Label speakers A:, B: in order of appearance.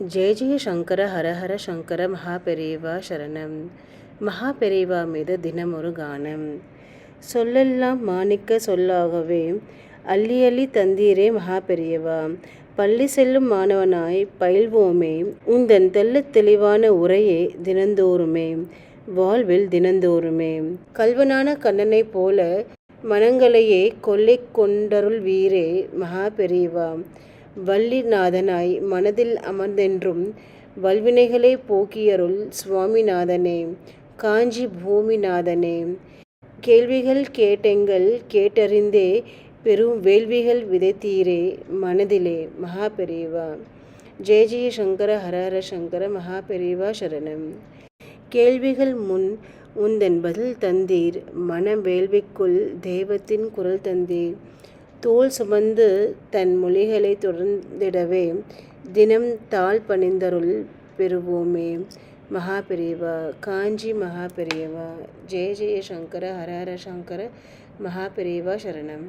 A: ஜெய ஜெய சங்கர ஹரஹர சங்கர மகாபெரிவா சரணம். மகாபெரிவா மீது தினமொரு கானம். சொல்லெல்லாம் மாணிக்க சொல்லாகவே அள்ளி அள்ளி தந்தீரே மகாபெரியவா பள்ளி செல்லும் மாணவனாய் பயில்வோமே உந்தன் தெல்ல தெளிவான உரையே தினந்தோறுமே வாழ்வில் தினந்தோறுமே. கல்வனான கண்ணனைப் போல மனங்களையே கொள்ளை கொண்டருள் வீரே மகாபெரிவா. வள்ளிநாதனாய் மனதில் அமர்ந்தென்றும் வல்வினைகளை போக்கியருள் சுவாமிநாதனே காஞ்சி பூமிநாதனே கேள்விகள் கேட்டெங்கள் கேட்டறிந்தே பெரும் வேள்விகள் விதைத்தீரே மனதிலே மகாபெரிவா. ஜெய ஜெய சங்கர ஹரஹர சங்கர மகாபெரிவா சரணம். கேள்விகள் முன் உந்தன் பதில் தந்தீர் மன வேள்விக்குள் தெய்வத்தின் குரல் தந்தீர். தோல் சுமந்து தன் மொழிகளை தொடர்ந்திடவே தினம் தாழ் பணிந்தருள் பெறுவோமே. மகாபெரிவா காஞ்சி மகாபெரியவா ஜெய ஜெய சங்கர ஹரஹர சங்கர மகாபெரிவா சரணம்.